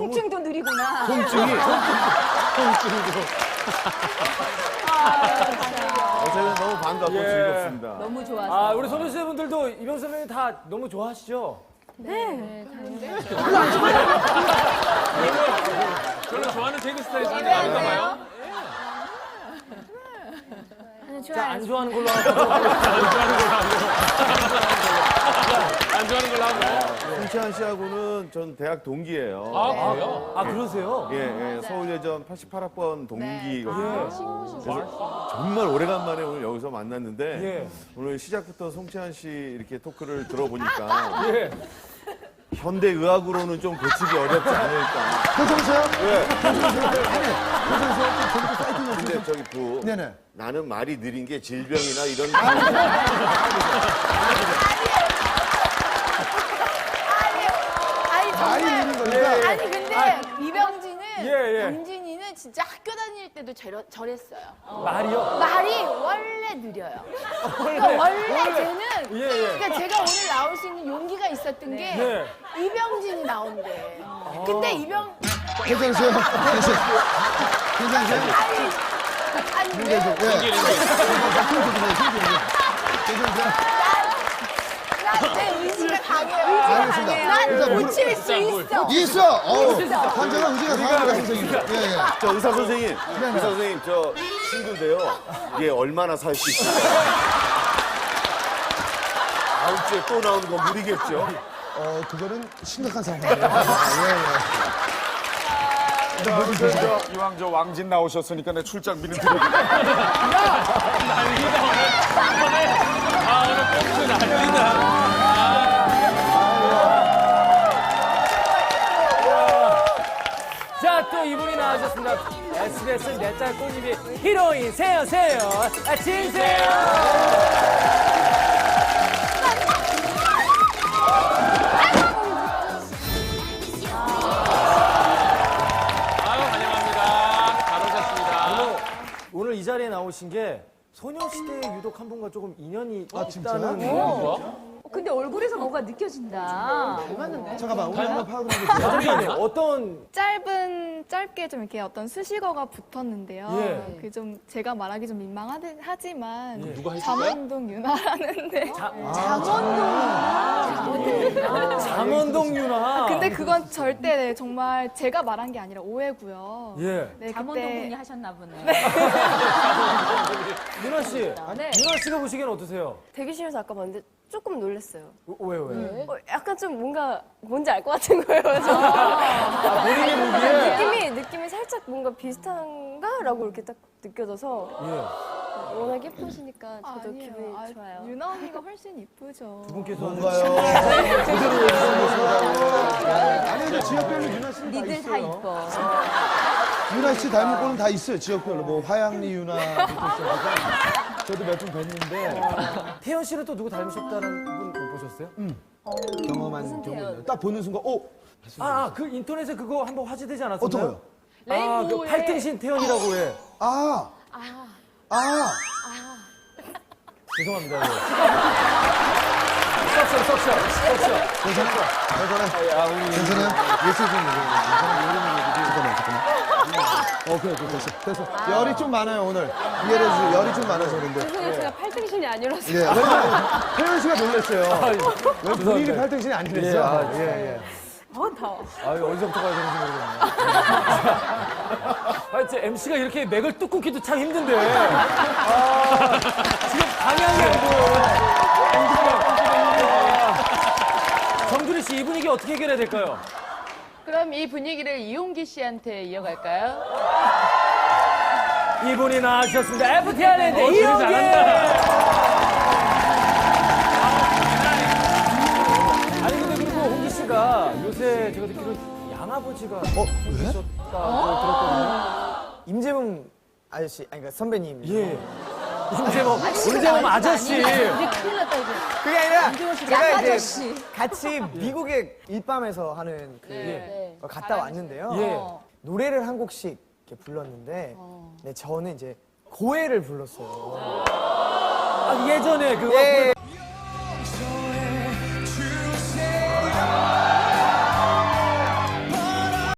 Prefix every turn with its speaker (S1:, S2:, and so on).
S1: 통증도 느리구나.
S2: 통증이 어제는 너무 반갑고
S3: 예.
S2: 즐겁습니다.
S1: 너무 좋아서.
S3: 아, 우리 소녀시대분들도 이병수 선배님 다 너무 좋아하시죠?
S4: 별로 좋아하는 개그 스타일이 아닌가 봐요.
S3: 자, 안 좋아하는 걸로 하고.
S4: 안 좋아하는 걸로 하고.
S2: 송치한 씨하고는 전 대학 동기예요.
S4: 아, 그래요?
S3: 아, 그러세요?
S2: 예, 예, 서울예전 88학번 동기거든요.
S3: 예.
S2: 그래서 정말 오래간만에 오늘 여기서 만났는데
S3: 예.
S2: 오늘 시작부터 송치한 씨 이렇게 토크를 들어보니까
S3: 예.
S2: 현대 의학으로는 좀 고치기 어렵지 않을까.
S5: 괜찮으세요?
S2: 예.
S5: 괜찮으세요? 좀 재밌게 파이팅 해주세요.
S2: 근데 저기 부
S5: 네네.
S2: 나는 말이 느린 게 질병이나 이런
S6: 아니
S5: 말이
S6: 정말
S5: 느린 거니까.
S6: 아니 근데 이병진은
S3: 예, 예.
S6: 병 진짜 학교 다닐 때도 저러, 저랬어요.
S3: 말이요?
S6: 말이 원래 느려요. 그러니까 원래 쟤는
S3: 예, 예.
S6: 그러니까 제가 오늘 나올 수 있는 용기가 있었던 게
S3: 네.
S6: 이병진이 나온대. 근데 이병
S5: 괜찮으세요? 괜찮으세요? 괜찮으세요?
S6: 아니 아니 왜
S5: 예. 괜찮으세요?
S6: 나내 의지가 강해요.
S5: 알겠습니다.
S6: 난
S5: 일단 물-
S6: 고칠 수 있어.
S5: 있어! 어우, 환자가 의지가 강합니다, 선생님. 예, 예.
S2: 저 의사 선생님, 의사 선생님 저 친구인데요. 이게 얼마나 살 수 있을까요? 다음 주에 또 나오는 건 무리겠죠?
S5: 어, 그거는 심각한 상황이에요. 예,
S7: 저, 이왕 저 왕진 나오셨으니까 내 출장비는 드리고
S3: 나와주셨습니다. SBS 내딸 꽃잎이 히로인 세요, 세요. 아, 진세요.
S4: 아유, 환영합니다. 잘 오셨습니다.
S3: 오늘 이 자리에 나오신 게 소녀시대에 유독 한 분과 조금 인연이
S5: 아?
S3: 있다는.
S1: 어, 근데 얼굴에서 뭐가 느껴진다.
S5: 예. 잠깐만, 우리 한번 파악을 해볼게요.
S3: 잠시만요. 어떤
S8: 짧은 짧게 좀 이렇게 어떤 수식어가 붙었는데요.
S3: 예.
S8: 그 좀 제가 말하기 좀 민망하지만
S3: 예.
S4: 누가 했을까요?
S8: 잠원동 유나라는데
S3: 장원동 유나.
S8: 근데 그건 절대 네, 정말 제가 말한 게 아니라 오해고요.
S3: 예.
S8: 네,
S1: 잠원동 분이
S8: 그때
S1: 하셨나 보네.
S3: 유나 씨.
S1: 네.
S3: 유나 씨가 보시기엔 어떠세요?
S9: 대기실에서 아까 봤는데 조금 놀랐어요.
S3: 어, 왜요, 왜요?
S9: 어, 약간 좀 뭔가 뭔지 알 것 같은 거예요. 저.
S3: 아, 본인이 보기에.
S9: 느낌이 느낌이 살짝 뭔가 비슷한가라고 이렇게 딱 느껴져서
S3: 예.
S9: 워낙 예쁘시니까 저도
S8: 아니에요.
S9: 기분이
S8: 아,
S9: 좋아요.
S8: 유나 언니가 훨씬 이쁘죠.
S3: 두 분께서.
S5: 뭔가요? 그대로 얘기해보시라고. 아니, 근데 지역별로 유나 씨는 다
S1: 니들 다
S5: 있어요.
S1: 이뻐.
S5: 유나 씨 닮은 꼴은 다 있어요, 지역별로. 뭐, 화양리 유나. 있어요. 저도 몇 분 뵀는데,
S3: 태연 씨는 또 누구 닮으셨다는 분못 보셨어요?
S5: 경험한 경우는. 딱 보는 순간, 어?
S3: 아, 아, 그 인터넷에 그거 한번 화제되지 않았었나요?
S5: 어떤 거요?
S3: 아, 그 팔등신 태연이라고 해.
S5: 아! 아!
S3: 죄송합니다. 예. 썩셔, 썩셔, 썩셔.
S5: 괜찮아요? 괜찮아요? 괜찮아요? 예술 좀 괜찮아요? 요런 얘기지. 잠깐만, 잠깐만. 어, 그래, 그래, 됐어. 됐어. 열이 좀 많아요, 오늘. 이해를 해주세요. 열이 좀 많아서 그런데.
S9: 죄송해요. 제가 팔등신이 아니라서.
S5: 예, 왜냐면 태연 씨가 놀랐어요. 왜 본인이. 팔등신이 아니랬어? 예, 예.
S3: 아, 어디서부터 가야 되는지 모르겠네. 아, 진짜 MC가 이렇게 맥을 뚝 끊기도 참 힘든데. 아, 지금 방향이 안 보여. 정준희 씨, 이 분위기 어떻게 해결해야 될까요?
S10: 그럼 이 분위기를 이용기 씨한테 이어갈까요?
S3: 이분이 나와주셨습니다. FT 아일랜드
S4: 어,
S3: 이용기! 아니, 근데 그리고 홍기 씨가 요새 제가 듣기로 양아버지가 어, 계셨다고 들었거든요.
S11: 임재범 아저씨, 아니 그러니까 선배님.
S3: 예. 임재범, 임재범 아저씨.
S11: 그게 아니라 제가 이제
S1: 아저씨.
S11: 같이 미국에 일밤에서 하는 그걸 갔다 왔는데요.
S3: 예.
S11: 노래를 한 곡씩 이렇게 불렀는데, 네 저는 이제 고해를 불렀어요.
S3: 아, 예전에 그거
S11: 예.